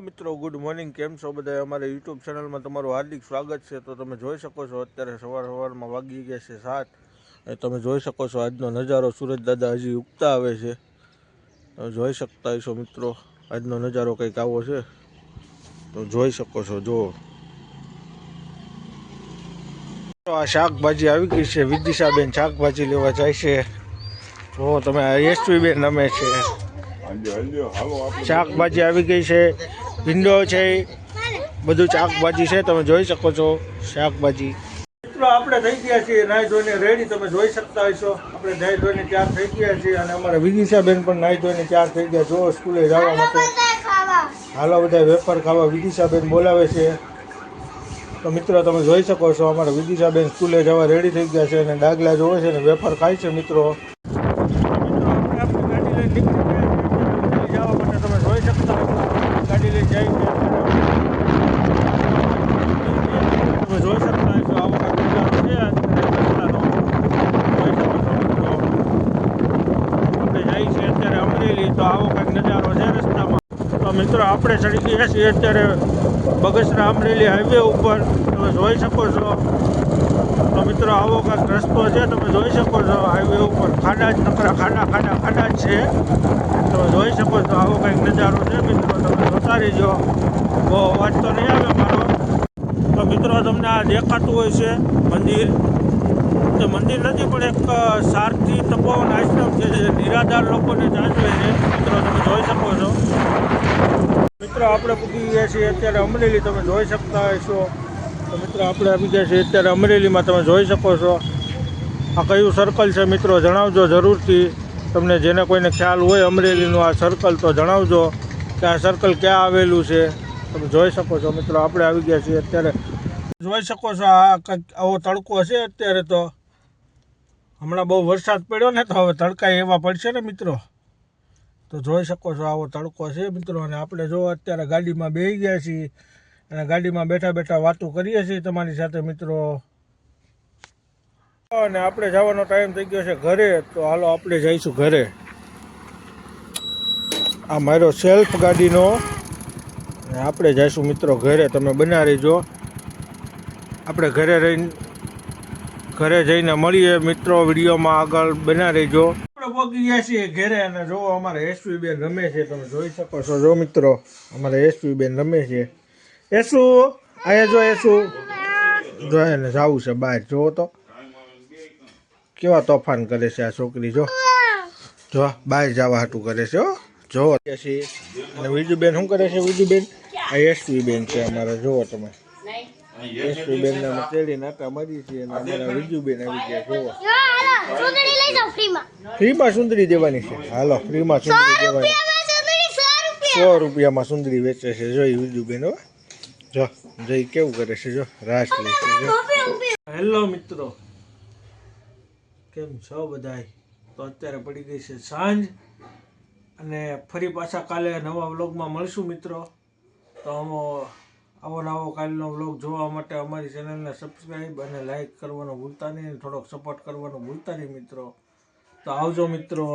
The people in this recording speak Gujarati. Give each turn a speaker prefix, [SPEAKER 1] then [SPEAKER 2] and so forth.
[SPEAKER 1] મિત્રો ગુડ મોર્નિંગ કેમ છો બધા અમારા યુટ્યુબ ચેનલમાં તમારું હાર્દિક સ્વાગત છે. તો તમે જોઈ શકો છો, અત્યારે સવાર સવારમાં વાગી ગયા છે સાત. તમે જોઈ શકો છો, આજનો નજારો સુરજ દાદા હજી ઉગતા આવે છે. તમે જોઈ શકતા હશો મિત્રો, આજનો નજારો કંઈક આવો છે. તો જોઈ શકો છો તો આ શાકભાજી આવી ગઈ છે, વિદિશાબેન શાકભાજી લેવા જાય છે. જો તમે એસવી બેન રમે છે. શાકભાજી આવી ગઈ છે ભીંડો છે બધું શાકભાજી છે તમે જોઈ શકો છો શાકભાજી. મિત્રો આપણે થઈ ગયા છીએ નાઈ ધોઈને રેડી તમે જોઈ શકતા હશો. આપણે નાઈ ધોઈને તૈયાર થઈ ગયા છીએ અને અમારા વિદિશાબેન પણ નાહી ધોઈને તૈયાર થઈ ગયા જો સ્કૂલે જવા માટે. હાલો બધા વેપાર ખાવા વિદિશાબેન બોલાવે છે. તો મિત્રો તમે જોઈ શકો છો અમારા વિદિશાબેન સ્કૂલે જવા રેડી થઈ ગયા છે અને ડાગલા જોવે છે અને વેપાર ખાય છે મિત્રો જવા માટે તમે જોઈ શકતા હો ગાડી લઈ જાય છે તમે જોઈ શકતા હશો આવો કાંઈક નજારો છે અત્યારે રસ્તાનો જોઈ શકો છો મિત્રો આપણે જાય છે અત્યારે અમરેલી તો આવો કાંઈક નજારો છે રસ્તામાં. તો મિત્રો, આપણે ચડી ગયા છીએ અત્યારે બગસરા અમરેલી હાઈવે ઉપર. તમે જોઈ શકો છો. તો મિત્રો, આવો કાંઈક રસ્તો છે. તમે જોઈ શકો છો હાઈવે ઉપર ખાડા જ, નકરા ખાડા ખાડા ખાડા જ છે. તમે જોઈ શકો છો આવો કંઈક નજારો છે. મિત્રો, તમે જોતા રહીજો બહુ અવાજ તો નહીં આવે મારો. તો મિત્રો, તમને આ દેખાતું હોય છે મંદિર. તે મંદિર નથી, પણ એક સારથી તપોવન આશ્રમ છે, જે નિરાધાર લોકોને જાજવે છે. મિત્રો, તમે જોઈ શકો છો. મિત્રો, આપણે પૂકી ગયા છીએ અત્યારે અમરેલી. તમે જોઈ શકતા હશો. તો મિત્રો, આપણે આવી ગયા છીએ અત્યારે અમરેલીમાં. તમે જોઈ શકો છો. આ કયું સર્કલ છે મિત્રો, જણાવજો જરૂરથી. તમને જેને કોઈને ખ્યાલ હોય અમરેલીનું આ સર્કલ તો જણાવજો કે આ સર્કલ ક્યાં આવેલું છે. તમે જોઈ શકો છો. મિત્રો, આપણે આવી ગયા છીએ અત્યારે. જોઈ શકો છો, આ કંઈક આવો તડકો છે અત્યારે તો. હમણાં બહુ વરસાદ પડ્યો ને તો હવે તડકા એવા પડશે ને મિત્રો. તો જોઈ શકો છો આવો તડકો છે મિત્રો, અને આપણે જો અત્યારે ગાડીમાં બેસી ગયા છીએ, અને ગાડીમાં બેઠા બેઠા વાતો કરીએ છીએ તમારી સાથે મિત્રો. અને આપણે જવાનો ટાઈમ થઈ ગયો છે ઘરે, તો હાલો આપણે જઈશું ઘરે. આ મારો સેલ્ફ ગાડીનો. આપણે જઈશું મિત્રો ઘરે, તમે બનાવી જો આપણે ઘરે રહીને ઘરે જઈને મળીએ. મિત્રો, વિડીયોમાં આગળ બના રહેજો. પહોંચી અને જો અમારે એસવી બેન રમે છે, તમે જોઈ શકો છો. જો મિત્રો, અમારે એસવી બેન રમે છે. એસુ, અહીંયા જો એસુ. જો એને જવું છે બહાર. જોવો તો. કેવા તોફાન કરે છે આ છોકરી, જો. જો, બહાર જવા હાટું કરે છે, હો. જો છીએ અને વિજુબેન શું કરે છે? વિજુબેન? આ એસવી બેન છે અમારે. જુઓ તમે. બેન ના તેડી નાટા મારી છીએ અને અમારા વિજુબેન આવી ગયા જુઓ.
[SPEAKER 2] સુંદરી લઈ જાઓ ફ્રીમાં.
[SPEAKER 1] ફ્રીમાં સુંદરી દેવાની છે. હાલો ફ્રીમાં સુંદરી દેવાની.
[SPEAKER 2] રૂપિયામાં સુંદરી સો રૂપિયા.
[SPEAKER 1] સો રૂપિયામાં સુંદરી વેચે છે. જોઈ વિજુબેન હો. જો જઈ કેવું કરે છે જો. રાસ લે છે જો. હેલો મિત્રો. કેમ છો બધાય? તો અત્યારે પડી ગઈ છે સાંજ. અને ફરી પાછા કાલે નવા વ્લોગમાં મળશું મિત્રો. તો અમો આવો નવો કાલનો વ્લોગ જોવા માટે અમારી ચેનલને સબસ્ક્રાઈબ અને લાઇક કરવાનું ભૂલતા નહીં થોડોક સપોર્ટ કરવાનું ભૂલતા નહીં મિત્રો. તો આવજો મિત્રો.